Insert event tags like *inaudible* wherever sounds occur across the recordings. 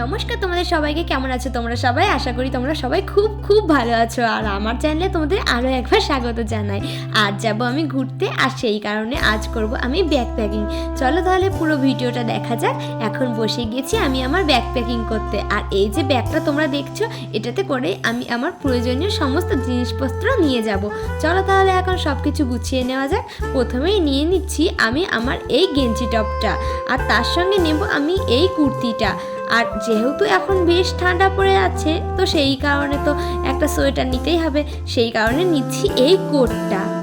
নমস্কার, তোমাদের সবাইকে কেমন আছো তোমরা সবাই? আশা করি তোমরা সবাই খুব খুব ভালো আছো। আর আমার চ্যানেলে তোমাদের আরও একবার স্বাগত জানাই। আজ যাব আমি ঘুরতে, আর সেই কারণে আজ করব আমি ব্যাগ প্যাকিং চলো তাহলে পুরো ভিডিওটা দেখা যাক। এখন বসে গেছি আমি আমার ব্যাগ প্যাকিং করতে। আর এই যে ব্যাগটা তোমরা দেখছ, এটাতে করে আমি আমার প্রয়োজনীয় সমস্ত জিনিসপত্র নিয়ে যাব। চলো তাহলে এখন সব কিছু গুছিয়ে নেওয়া যাক। প্রথমেই নিয়ে নিচ্ছি আমি আমার এই গেঞ্জি টপটা। আর তার সঙ্গে নেব আমি এই কুর্তিটা। আর যেহেতু এখন বেশ ঠান্ডা পড়ে আছে, তো সেই কারণে তো একটা সোয়েটার নিতেই হবে। সেই কারণে নিচ্ছি এই কোটটা।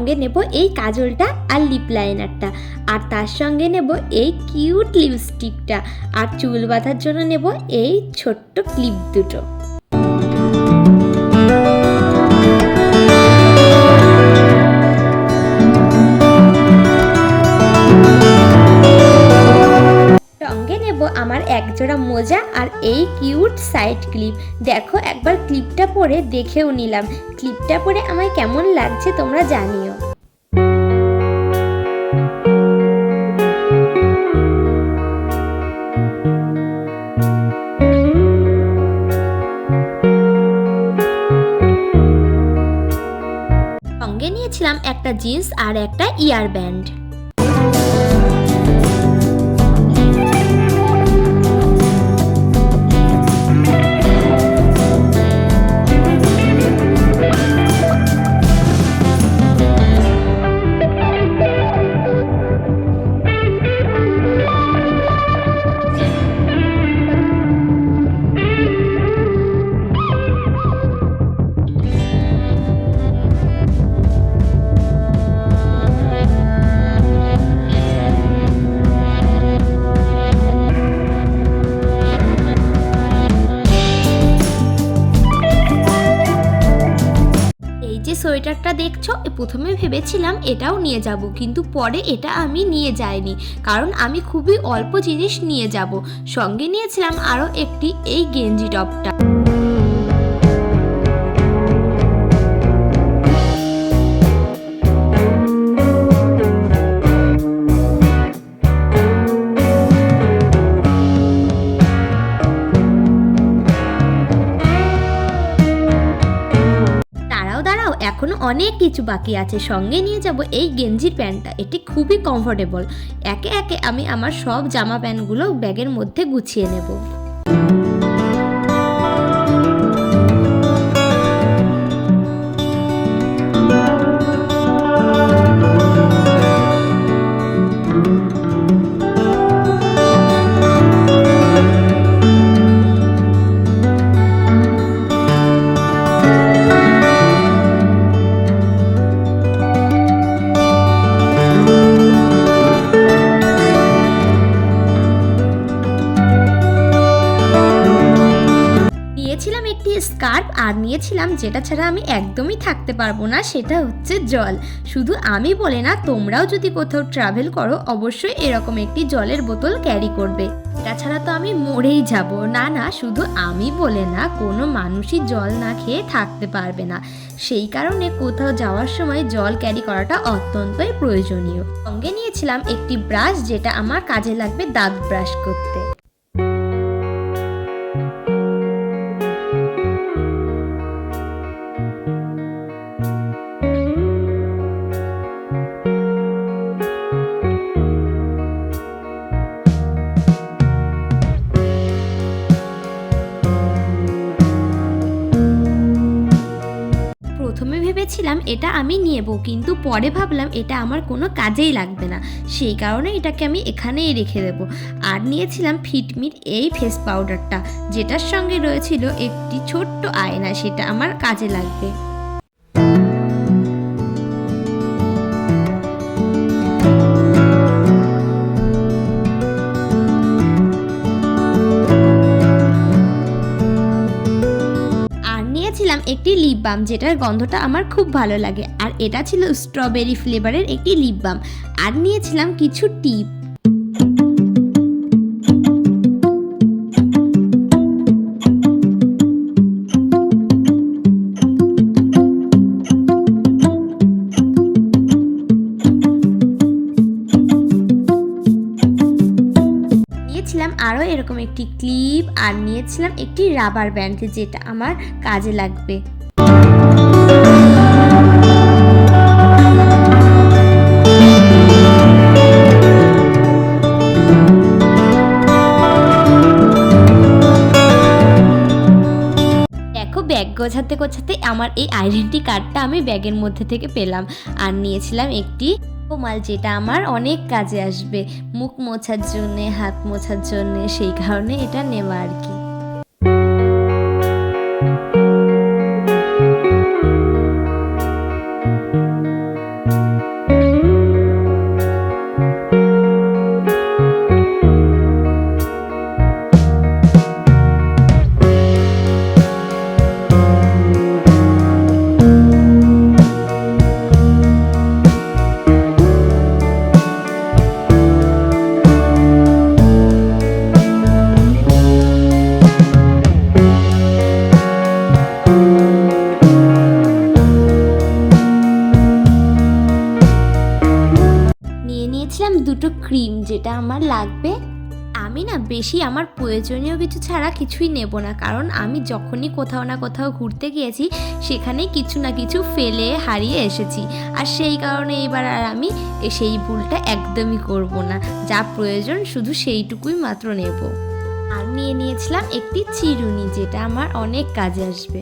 সঙ্গে নেব এই কাজলটা আর লিপ লাইনারটা আর তার সঙ্গে নেব এই কিউট লিপস্টিকটা আর চুল বাঁধার জন্য নেব এই ছোট্ট ক্লিপ দুটো। আমার একজোড়া মোজা আর এই কিউট সাইড ক্লিপ। দেখো, একবার ক্লিপটা পরে দেখেও নিলাম। ক্লিপটা পরে আমায় কেমন লাগছে তোমরা জানিও। সঙ্গে নিয়েছিলাম একটা জিন্স আর একটা ইয়ার ব্যান্ড সোয়েটারটা দেখছ? প্রথমে ভেবেছিলাম এটাও নিয়ে যাব, কিন্তু পরে এটা আমি নিয়ে যাইনি, কারণ আমি খুবই অল্প জিনিস নিয়ে যাব। সঙ্গে নিয়েছিলাম আরও একটি এই গেঞ্জি টপটা। অনেক কিছু বাকি আছে। সঙ্গে নিয়ে যাব এই গেঞ্জির প্যান্টটা। এটি খুবই কমফোর্টেবল একে একে আমি আমার সব জামা প্যান্টগুলো ব্যাগের মধ্যে গুছিয়ে নেব। একটি স্কার্ফ আর নিয়েছিলাম যেটা ছাড়া আমি একদমই থাকতে পারব না, সেটা হচ্ছে জল। শুধু আমি বলে না, তোমরাও যদি কোথাও ট্রাভেল করো, অবশ্যই এরকম একটি জলের বোতল ক্যারি করবে। তাছাড়া তো আমি মরেই যাব। না না, শুধু আমি বলে না, কোনো মানুষই জল না খেয়ে থাকতে পারবে না। সেই কারণে কোথাও যাওয়ার সময় জল ক্যারি করাটা অত্যন্তই প্রয়োজনীয়। সঙ্গে নিয়েছিলাম একটি ব্রাশ, যেটা আমার কাজে লাগবে দাঁত ব্রাশ করতে। ভেবেছিলাম এটা আমি নেব, কিন্তু পরে ভাবলাম এটা আমার কোনো কাজেই লাগবে না। সেই কারণে এটাকে আমি এখানেই রেখে দেবো। আর নিয়েছিলাম ফিটমিট এই ফেস পাউডারটা, যেটার সঙ্গে রয়েছিল একটি ছোট্ট আয়না, সেটা আমার কাজে লাগবে। একটি লিপ বাম যেটার গন্ধটা আমার খুব ভালো লাগে। আর এটা ছিল স্ট্রবেরি ফ্লেভারের একটি লিপ বাম আর নিয়েছিলাম কিছু টিপ। নিয়েছিলাম আরও এরকম একটি ক্লিপ আর নিয়েছিলাম একটি রাবার ব্যান্ড যেটা আমার কাজে লাগবে। গোছাতে গোছাতে আমার এই আইডেন্টি কার্ডটা আমি ব্যাগের মধ্যে থেকে পেলাম। আর নিয়েছিলাম একটি রুমাল যেটা আমার অনেক কাজে আসবে, মুখ মোছার জন্যে, হাত মোছার জন্যে, সেই কারণে এটা নেওয়া আর কি। আমার লাগবে? আমি না বেশি আমার প্রয়োজনীয় কিছু ছাড়া কিছুই নেব না, কারণ আমি যখনই কোথাও না কোথাও ঘুরতে গিয়েছি সেখানে কিছু না কিছু ফেলে হারিয়ে এসেছি। আর সেই কারণে এবার আর আমি সেই ভুলটা একদমই করব না। যা প্রয়োজন শুধু সেইটুকুই মাত্র নেব। আর নিয়ে নিয়েছিলাম একটি চিরুনি, যেটা আমার অনেক কাজে আসবে।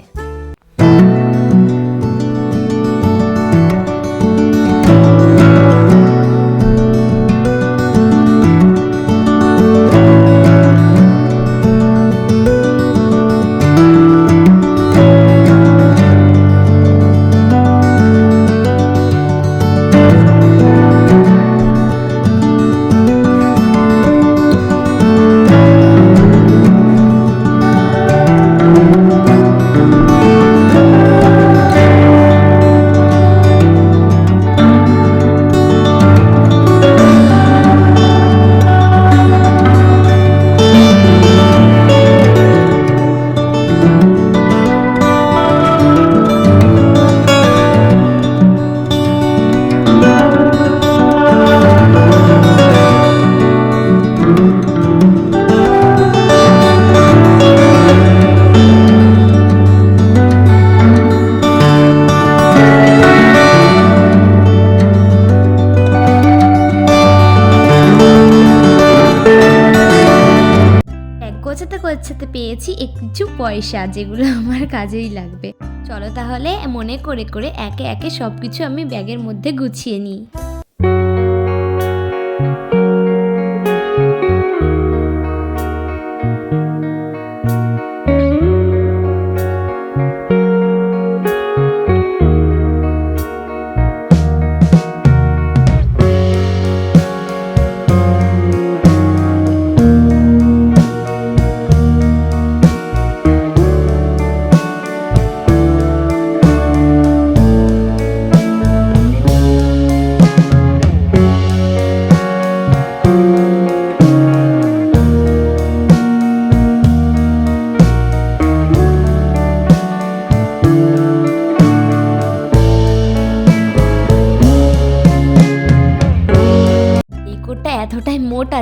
গোছাতে গোছাতে পেয়েছি, একটু পয়সা যেগুলো *laughs* আমার কাজেই লাগবে। চলো তাহলে মনে করে করে একে একে সবকিছু আমি ব্যাগের মধ্যে গুছিয়ে নিই।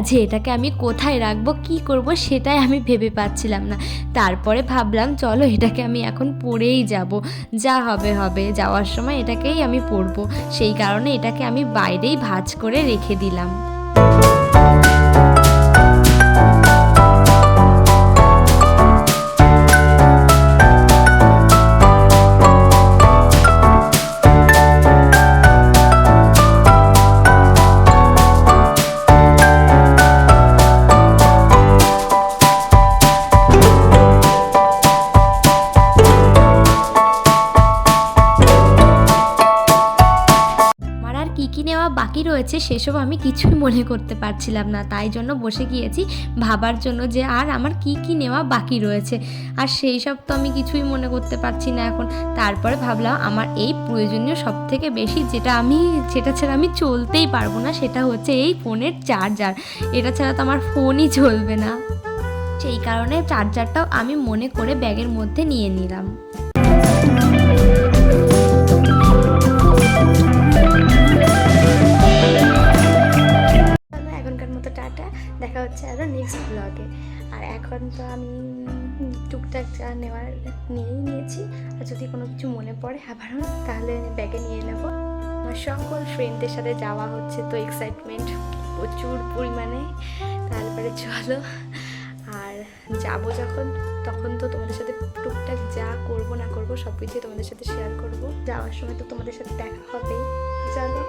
যে এটাকে আমি কোথায় রাখব, কি করব সেটাই আমি ভেবে পাচ্ছিলাম না। তারপরে ভাবলাম, চলো এটাকে আমি এখন পরেই যাব। যা হবে হবে, যাওয়ার সময় এটাকেই আমি পরবো। সেই কারণে এটাকে আমি বাইরেই ভাজ করে রেখে দিলাম। সেসব আমি কিছুই মনে করতে পারছিলাম না। তাই জন্য বসে গিয়েছি ভাবার জন্য যে আর আমার কি কি নেওয়া বাকি রয়েছে। আর সেই সব তো আমি কিছুই মনে করতে পারছি না এখন। তারপরে ভাবলাম আমার এই প্রয়োজনীয় সব থেকে বেশি যেটা আমি, যেটা ছাড়া আমি চলতেই পারব না সেটা হচ্ছে এই ফোনের চার্জার। এটা ছাড়া তো আমার ফোনই চলবে না। সেই কারণে চার্জারটাও আমি মনে করে ব্যাগের মধ্যে নিয়ে নিলাম। টাটা দেখা হচ্ছে আরও নেক্সট ব্লগে আর এখন তো আমি টুকটাক যা নেওয়ার নিয়েই নিয়েছি। আর যদি কোনো কিছু মনে পড়ে আবারও, তাহলে ব্যাগে নিয়ে নেব। আমার সকল ফ্রেন্ডদের সাথে যাওয়া হচ্ছে তো এক্সাইটমেন্ট প্রচুর পরিমাণে। তারপরে চলো। আর যাব যখন, তখন তো তোমাদের সাথে টুকটাক যা করব না করব সব কিছুই তোমাদের সাথে শেয়ার করব। যাওয়ার সময় তো তোমাদের সাথে দেখা হবেই চলো।